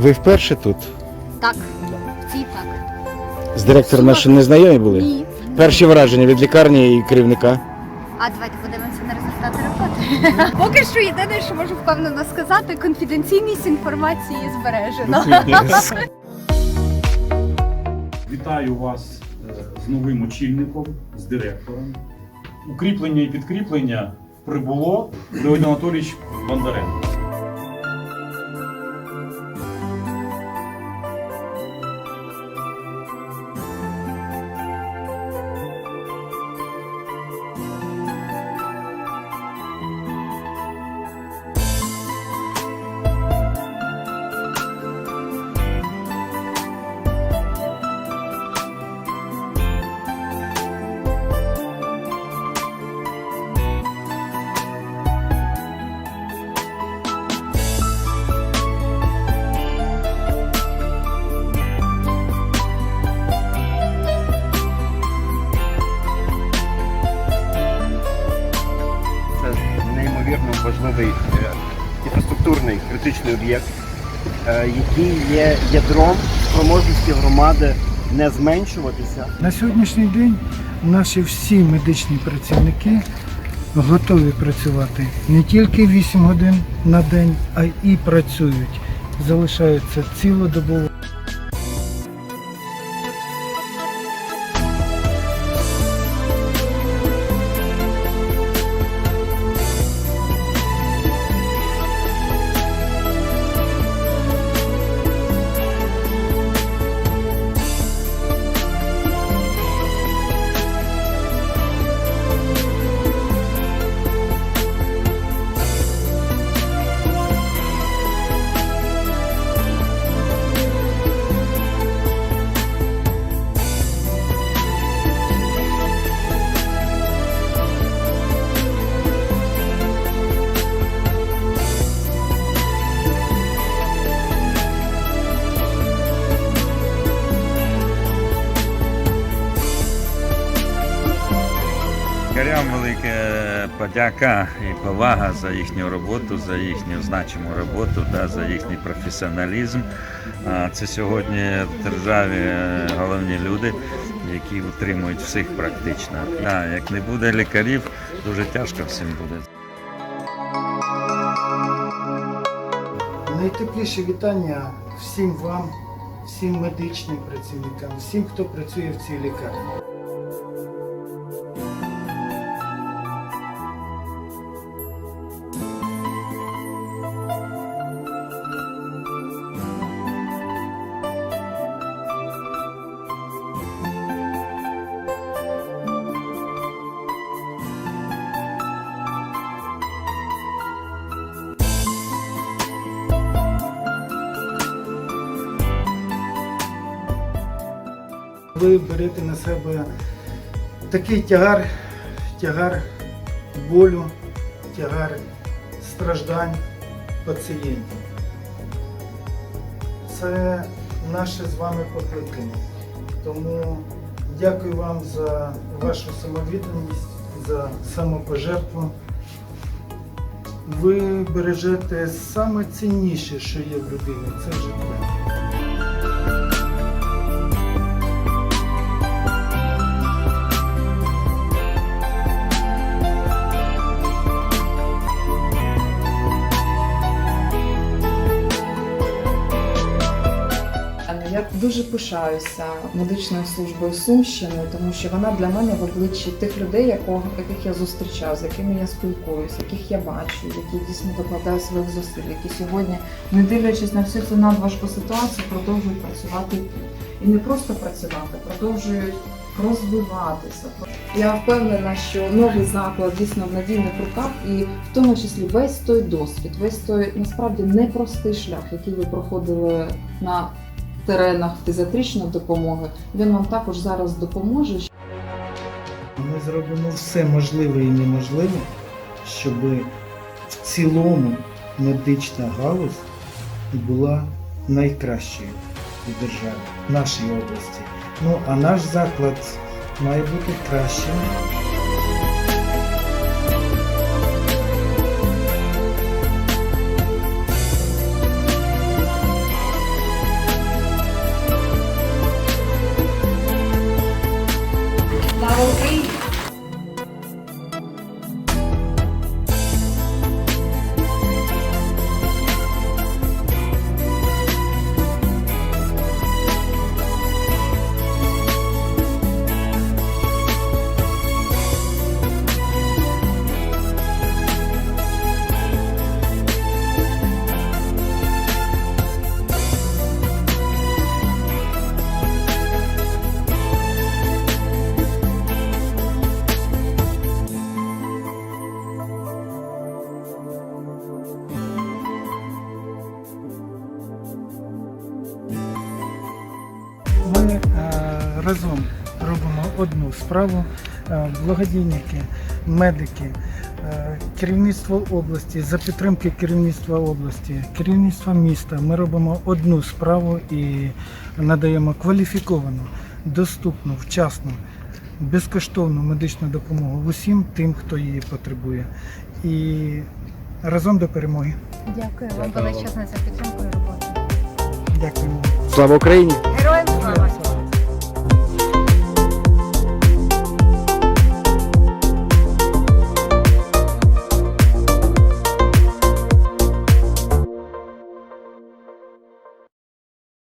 Ви вперше тут? Так, в цій так. З директором наші не знайомі були? Ні. Перші враження від лікарні і керівника. А давайте подивимося на результати роботи. Поки що єдине, що можу впевнено сказати, конфіденційність інформації збережена. Вітаю вас е, з новим очільником, з директором. Укріплення і підкріплення прибуло Леонід Анатолійович Бондаренко. Важливий е, інфраструктурний критичний об'єкт, е, який є ядром спроможності громади не зменшуватися, На сьогоднішній день наші всі медичні працівники готові працювати не тільки 8 годин на день, а і працюють. Залишаються цілодобово. Подяка і повага за їхню роботу, за їхню значиму роботу, да, за їхній професіоналізм. Це сьогодні в державі е, головні люди, які утримують всіх практично. Да, як не буде лікарів, дуже тяжко всім буде. Найтепліше вітання всім вам, всім медичним працівникам, всім, хто працює в цій лікарні. Ви берете на себе такий тягар, тягар болю, тягар страждань пацієнтів. Це наше з вами покликання. Тому дякую вам за вашу самовідданість, за самопожертву. Ви бережете саме цінніше, що є в людині, це життя. Дуже пишаюся медичною службою Сумщини, тому що вона для мене в обличчі тих людей, якого, яких я зустрічаю, з якими я спілкуюся, яких я бачу, які дійсно докладають своїх зусиль, які сьогодні, не дивлячись на всю цю надважку ситуацію, продовжують працювати тут. І не просто працювати, продовжують розвиватися. Я впевнена, що новий заклад дійсно в надійних руках, і в тому числі весь той досвід, весь той насправді непростий шлях, який ви проходили на теренах фтизіатричної допомоги, він вам також зараз допоможе. Ми зробимо все можливе і неможливе, щоб в цілому медична галузь була найкращою у державі, в нашій області. Ну а наш заклад має бути кращим. Разом робимо одну справу. Е, Благодійники, медики, е, керівництво області, за підтримки керівництва області, керівництва міста. Ми робимо одну справу і надаємо кваліфіковану, доступну, вчасну, безкоштовну медичну допомогу усім тим, хто її потребує. І разом до перемоги. Дякую вам величезне за підтримку і роботу. Дякуємо. Слава Україні!